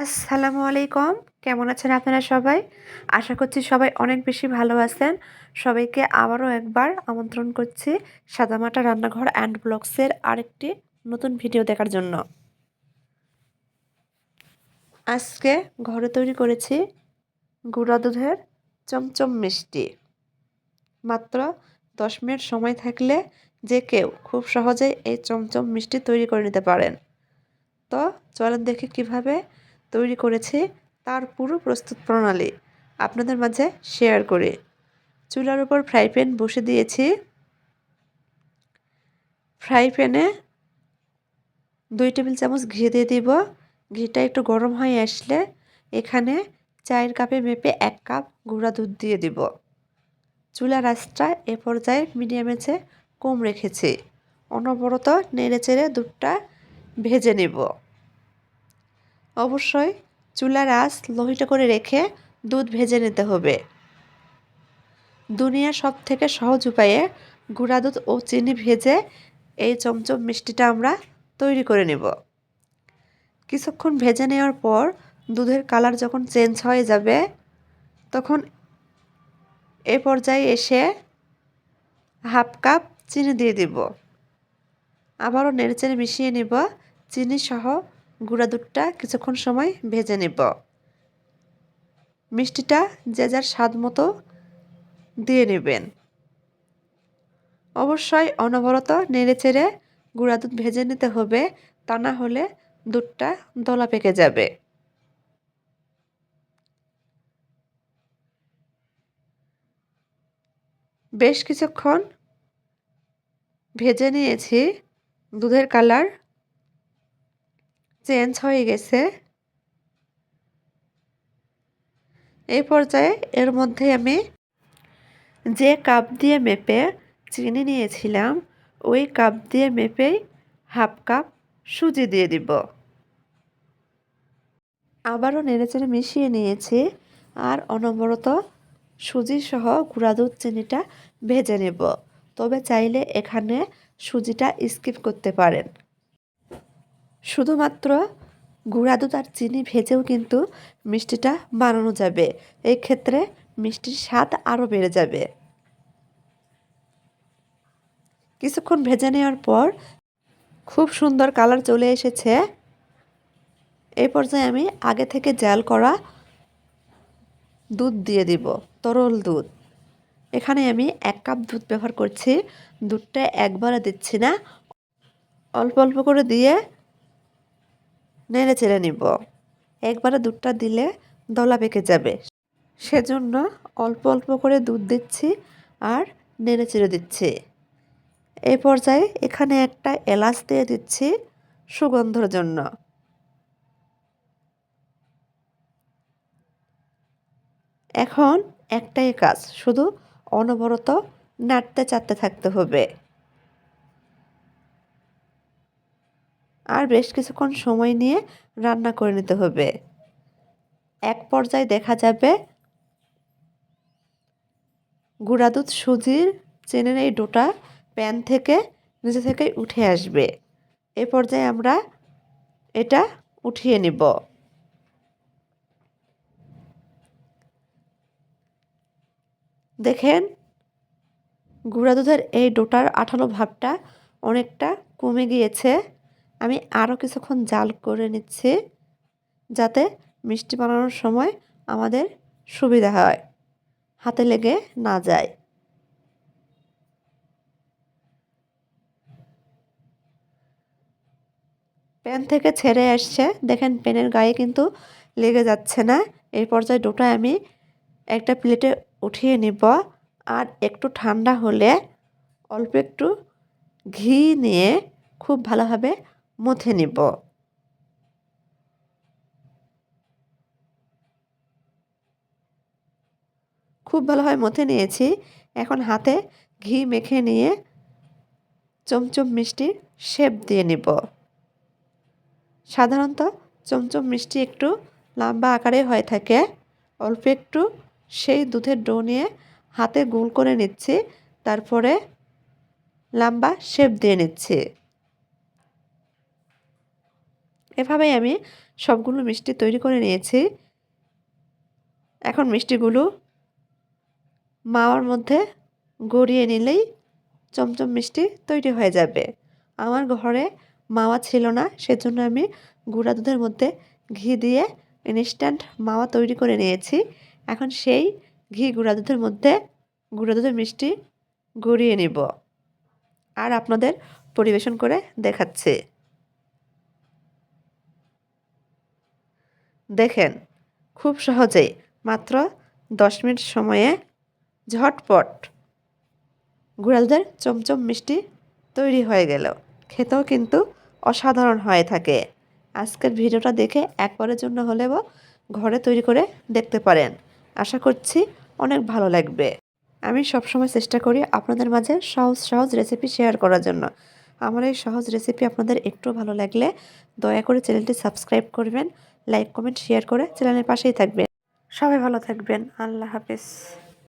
আসসালামু আলাইকুম। কেমন আছেন আপনারা সবাই? আশা করছি সবাই অনেক বেশি ভালো আছেন। সবাইকে আবারও একবার আমন্ত্রণ করছি সাদামাটা রান্নাঘর অ্যান্ড ব্লগসের আরেকটি নতুন ভিডিও দেখার জন্য। আজকে ঘরে তৈরি করেছি গুঁড়া দুধের চমচম মিষ্টি। মাত্র দশ মিনিট সময় থাকলে যে কেউ খুব সহজেই এই চমচম মিষ্টি তৈরি করে নিতে পারেন। তো চলেন দেখি কীভাবে তৈরি করেছি তার পুরো প্রস্তুত প্রণালী আপনাদের মাঝে শেয়ার করে। চুলার উপর ফ্রাই প্যান বসে দিয়েছি। ফ্রাই প্যানে দুই টেবিল চামচ ঘি দিয়ে দিব। ঘিটা একটু গরম হয়ে আসলে এখানে চায়ের কাপে মেপে এক কাপ গুঁড়া দুধ দিয়ে দিব। চুলার আঁচটা এ পর্যায়ে মিডিয়ামে চেয়ে কম রেখেছি। অনবরত নেড়ে চেড়ে দুধটা ভেজে নেব। অবশ্যই চুলার আঁচ লোহিত করে রেখে দুধ ভেজে নিতে হবে। দুনিয়ার সব থেকে সহজ উপায়ে গুঁড়া দুধ ও চিনি ভেজে এই চমচম মিষ্টিটা আমরা তৈরি করে নেব। কিছুক্ষণ ভেজে নেওয়ার পর দুধের কালার যখন চেঞ্জ হয়ে যাবে, তখন এ পর্যায়ে এসে হাফ কাপ চিনি দিয়ে দিব। আবারও নেড়েচেড়ে মিশিয়ে নিব। চিনি সহ গুঁড়া দুধটা কিছুক্ষণ সময় ভেজে নেব। মিষ্টিটা যে যার স্বাদ মতো দিয়ে নেবেন। অবশ্যই অনবরত নেড়ে চেড়ে গুঁড়া দুধ ভেজে নিতে হবে, তা না হলে দুধটা দলা পেকে যাবে। বেশ কিছুক্ষণ ভেজে নিয়েছি দুধের কালার। চেঞ্জ হয়ে গেছে। এই পর্যায়ে এর মধ্যে আমি যে কাপ দিয়ে মেপে চিনি নিয়েছিলাম, ওই কাপ দিয়ে মেপেই হাফ কাপ সুজি দিয়ে দিব। আবারও নেড়েচেড়ে মিশিয়ে নিয়েছি আর অনবরত সুজি সহ গুঁড়া দুধ চিনিটা ভেজে নেব। তবে চাইলে এখানে সুজিটা স্কিপ করতে পারেন। শুধুমাত্র গুঁড়া দুধ আর চিনি ভেজেও কিন্তু মিষ্টিটা বানানো যাবে। এই ক্ষেত্রে মিষ্টির স্বাদ আরও বেড়ে যাবে। কিছুক্ষণ ভেজে নেওয়ার পর খুব সুন্দর কালার চলে এসেছে। এই পর্যায়ে আমি আগে থেকে জাল করা দুধ দিয়ে দিব, তরল দুধ। এখানে আমি এক কাপ দুধ ব্যবহার করছি। দুধটা একবারে দিচ্ছি না। অল্প অল্প করে দিয়ে নেড়ে চেড়ে নিব। একবারে দুধটা দিলে দলা পেকে যাবে। সেজন্য অল্প অল্প করে দুধ দিচ্ছি আর নেড়ে চেড়ে দিচ্ছি। এই পর্যায়ে এখানে একটা এলাচ দিয়ে দিচ্ছি সুগন্ধর জন্য। এখন একটাই কাজ, শুধু অনবরত নাড়তে চাটতে থাকতে হবে। আর বেশ কিছুক্ষণ সময় নিয়ে রান্না করে নিতে হবে। এক পর্যায়ে দেখা যাবে গুঁড়া দুধ সুজির, চেনের এই ডোটা প্যান থেকে, নিচে থেকে উঠে আসবে। এ পর্যায়ে আমরা এটা উঠিয়ে নিব। দেখেন গুঁড়া দুধের এই ডোটার আঠালো ভাবটা অনেকটা কমে গিয়েছে। আমি আরও কিছুক্ষণ জাল করে নিচ্ছি যাতে মিষ্টি বানানোর সময় আমাদের সুবিধা হয়, হাতে লেগে না যায়। প্যান থেকে ছেড়ে আসছে দেখেন, প্যানের গায়ে কিন্তু লেগে যাচ্ছে না। এই পর্যায়ে ডোটা আমি একটা প্লেটে উঠিয়ে নিব আর একটু ঠান্ডা হলে অল্প একটু ঘি নিয়ে খুব ভালোভাবে মথে নিব। খুব ভালোভাবে মথে নিয়েছি। এখন হাতে ঘি মেখে নিয়ে চমচম মিষ্টির শেপ দিয়ে নিব। সাধারণত চমচম মিষ্টি একটু লম্বা আকারে হয়ে থাকে। অল্প একটু সেই দুধের ডো নিয়ে হাতে গোল করে নিচ্ছি। তারপরে লম্বা শেপ দিয়ে নিচ্ছি। এভাবেই আমি সবগুলো মিষ্টি তৈরি করে নিয়েছি। এখন মিষ্টিগুলো মাওয়ার মধ্যে গড়িয়ে নিলেই চমচম মিষ্টি তৈরি হয়ে যাবে। আমার ঘরে মাওয়া ছিল না, সেজন্য আমি গুঁড়া দুধের মধ্যে ঘি দিয়ে ইনস্ট্যান্ট মাওয়া তৈরি করে নিয়েছি। এখন সেই ঘি গুঁড়া দুধের মধ্যে গুঁড়া দুধের মিষ্টি গড়িয়ে নিব। আর আপনাদের পরিবেশন করে দেখাচ্ছে। দেখেন, খুব সহজেই, মাত্র দশ মিনিট সময়ে ঝটপট গুঁড়া দুধের চমচম মিষ্টি তৈরি হয়ে গেল। খেতেও কিন্তু অসাধারণ হয়ে থাকে। আজকের ভিডিওটা দেখে একবারের জন্য হলেও ঘরে তৈরি করে দেখতে পারেন। আশা করছি অনেক ভালো লাগবে। আমি সবসময় চেষ্টা করি আপনাদের মাঝে সহজ সহজ রেসিপি শেয়ার করার জন্য। আমার এই সহজ রেসিপি আপনাদের একটু ভালো লাগলে দয়া করে চ্যানেলটি সাবস্ক্রাইব করবেন। লাইক কমেন্ট শেয়ার করে চ্যানেলের পাশেই থাকবেন। সবাই ভালো থাকবেন। আল্লাহ হাফিজ।